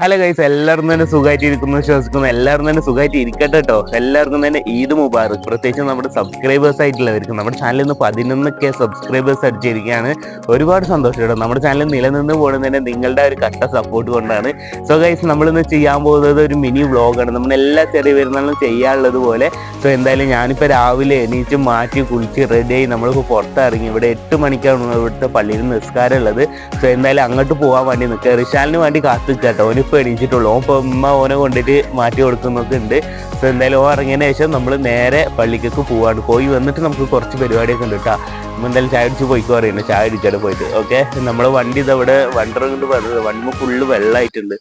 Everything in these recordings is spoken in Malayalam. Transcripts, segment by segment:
ഹലോ ഗൈസ് എല്ലാവർക്കും തന്നെ സുഖമായിട്ട് ഇരിക്കുന്നു വിശ്വസിക്കുന്നു. എല്ലാവരും തന്നെ സുഖമായിട്ട് ഇരിക്കട്ടെ കേട്ടോ എല്ലാവർക്കും തന്നെ ഈദ് മുബാറക്. പ്രത്യേകിച്ച് നമ്മുടെ സബ്സ്ക്രൈബേഴ്സ് ആയിട്ടുള്ളവർക്ക് നമ്മുടെ ചാനലിൽ നിന്ന് പതിനൊന്ന് കെ സബ്സ്ക്രൈബേഴ്സ് അടിച്ചിരിക്കുകയാണ്. ഒരുപാട് സന്തോഷം കേട്ടോ നമ്മുടെ ചാനൽ നിലനിന്ന് പോകുന്നതിന് നിങ്ങളുടെ ഒരു കട്ട സപ്പോർട്ട് കൊണ്ടാണ്. സോ ഗൈസ് നമ്മളിന്ന് ചെയ്യാൻ പോകുന്നത് ഒരു മിനി വ്ളോഗാണ് നമ്മൾ എല്ലാ ചെറിയ പെരുന്നാളും ചെയ്യാനുള്ളത് പോലെ. സോ എന്തായാലും ഞാനിപ്പോൾ രാവിലെ എണീച്ച് മാറ്റി കുളിച്ച് റെഡിയായി നമ്മളിപ്പോൾ പുറത്തിറങ്ങി. ഇവിടെ എട്ട് മണിക്കാണ് ഇവിടുത്തെ പള്ളിയിൽ നിസ്കാരം ഉള്ളത്. സോ എന്തായാലും അങ്ങോട്ട് പോകാൻ വേണ്ടി നിൽക്കുക. റിഷാലിന് വേണ്ടി കാത്തു കേട്ടോ ഓനിപ്പോൾ എണീച്ചിട്ടുള്ളൂ ഓൻ ഇപ്പോൾ ഉമ്മ ഓനെ കൊണ്ടിട്ട് മാറ്റി കൊടുക്കുന്നൊക്കെ ഉണ്ട് സോ എന്തായാലും ഓ ഇറങ്ങിയതിന് ശേഷം നമ്മൾ നേരെ പള്ളിക്കൊക്കെ പോവാണ്. പോയി വന്നിട്ട് നമുക്ക് കുറച്ച് പരിപാടിയൊക്കെ ഉണ്ട് കേട്ടോ നമ്മൾ എന്തായാലും ചായ അടിച്ച് പോയിക്കോ അറിയണം ചായ അടിച്ചാണ് പോയിട്ട്. ഓക്കെ? നമ്മളെ വണ്ടി ഇതവിടെ വണ്ടർ കൊണ്ട് പറഞ്ഞത് വണ്ടി ഫുള്ള് വെള്ളമായിട്ടുണ്ട്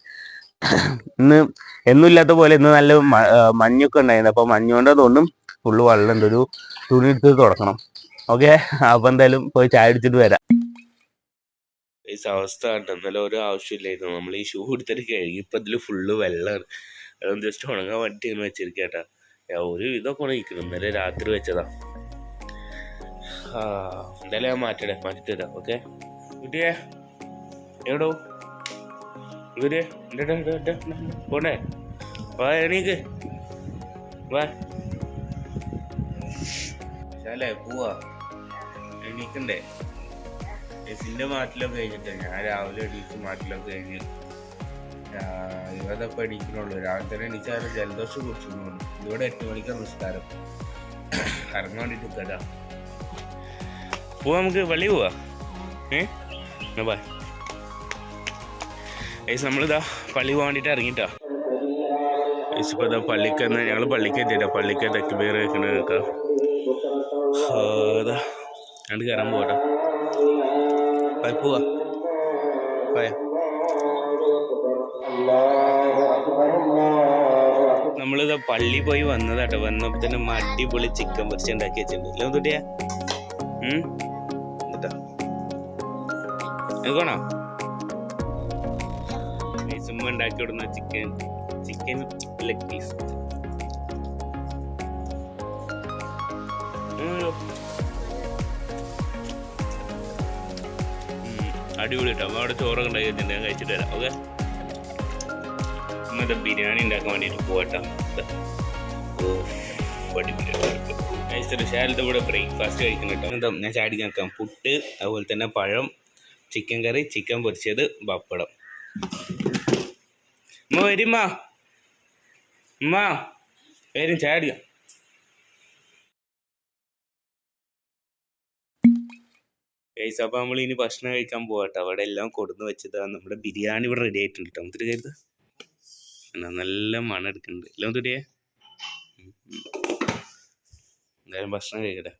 ഇന്ന് എന്നില്ലാത്ത പോലെ ഇന്ന് നല്ല മഞ്ഞൊക്കെ ഉണ്ടായിരുന്നു. അപ്പോൾ മഞ്ഞുകൊണ്ട് തോന്നും ഫുള്ള് വെള്ളമുണ്ട്. ഒരു തുണി എടുത്ത് തുടക്കണം ഓക്കെ? അപ്പോൾ എന്തായാലും പോയി ചായ അടിച്ചിട്ട് വരാം. ഈ അവസ്ഥ കണ്ടോ. ഇന്നലെ ഒരു ആവശ്യമില്ലായിരുന്നു. നമ്മൾ ഈ ഷൂ എടുത്തിട്ട് കഴുകി ഇപ്പം ഇതിൽ ഫുള്ള് വെള്ളമാണ് അതൊന്ന് ജസ്റ്റ് ഉണങ്ങാൻ വേണ്ടി ഇങ്ങനെ വെച്ചിരിക്കട്ടാ ഒരു ഇതൊക്കെ ഉണങ്ങിക്കണം. ഇന്നലെ രാത്രി വെച്ചതാ. എന്തായാലും ഞാൻ മാറ്റടേ മാറ്റിത്തരാം ഓക്കെ കുട്ടിയെ എവിടോ ഇവർ. പോണേ. വാ എണീക്ക്. വാ. പോവാ. എണീക്കണ്ടേ? എസിന്റെ മാറ്റിലൊക്കെ കഴിഞ്ഞിട്ട് ഞാൻ രാവിലെ എണീച്ച് മാറ്റിലൊക്കെ കഴിഞ്ഞ് ഇരുപതൊക്കെ എണീക്കണുള്ളൂ. രാവിലെ തന്നെ എണീച്ചാൽ ജലദോഷം കുറിച്ചു ഇവിടെ എട്ട് മണിക്ക് നിസ്കാരം. ഇറങ്ങാൻ വേണ്ടിട്ട് കഥ പോവാ നമുക്ക് വെളി പോവാ? ഏ? ബായ് ഏസ് നമ്മളിതാ പള്ളി പോകാൻ വേണ്ടിയിട്ട് ഇറങ്ങിട്ടാ. ഏസ് ഇപ്പൊ ഇതാ പള്ളിക്ക് തന്നെ ഞങ്ങൾ പള്ളിക്ക് എത്തിയിട്ടാ. പള്ളിക്ക് തെക്കുപേർ വെക്കണ കേൾക്കാം അതാ കണ്ട് കയറാൻ പോകട്ടെ Bye പോവാ Bye. നമ്മളിത് പള്ളി പോയി വന്നതാട്ടോ. വന്നപ്പോ തന്നെ അടിപൊളി ചിക്കൻ പൊരിച്ച് ഉണ്ടാക്കി വെച്ചിട്ടുണ്ട്. അല്ലേ തൊട്ടിയാ എന്നിട്ടാ എനിക്കോണോ ഉമ്മ ഉണ്ടാക്കി വിടുന്ന ചിക്കൻ ചിക്കൻ ലെഗ് പീസ് അടിപൊളി കേട്ടോ അവിടെ ചോറൊക്കെ ഉണ്ടാക്കി വെച്ചിട്ടുണ്ട്. ഞാൻ കഴിച്ചിട്ട് വരാം. ഓക്കെ? ഇന്നത്തെ ബിരിയാണി ഉണ്ടാക്കാൻ വേണ്ടിയിട്ട് പോകട്ടോ ഓ ഷാലത്തെ കൂടെ ബ്രേക്ക്ഫാസ്റ്റ് കഴിക്കുന്നു കേട്ടോ. എന്താ ഞാൻ ചാടി നോക്കാം പുട്ട് അതുപോലെ തന്നെ പഴം ചിക്കൻ കറി ചിക്കൻ പൊരിച്ചത് പപ്പടം. ഉമ്മ വരുമ്മാ ഉമ്മ. വരും ഗൈസ് അപ്പോൾ നമ്മൾ ഇനി ഭക്ഷണം കഴിക്കാൻ പോകട്ടെ അവിടെ എല്ലാം കൊടുന്ന് വെച്ചതാണ് നമ്മുടെ ബിരിയാണി ഇവിടെ റെഡി ആയിട്ടുണ്ട് കേട്ടോ കരുത്. എന്നാ നല്ല മണം എടുക്കുന്നുണ്ട്. എല്ലാം തൊടിയേ എന്തായാലും ഭക്ഷണം കഴിക്കട്ടെ.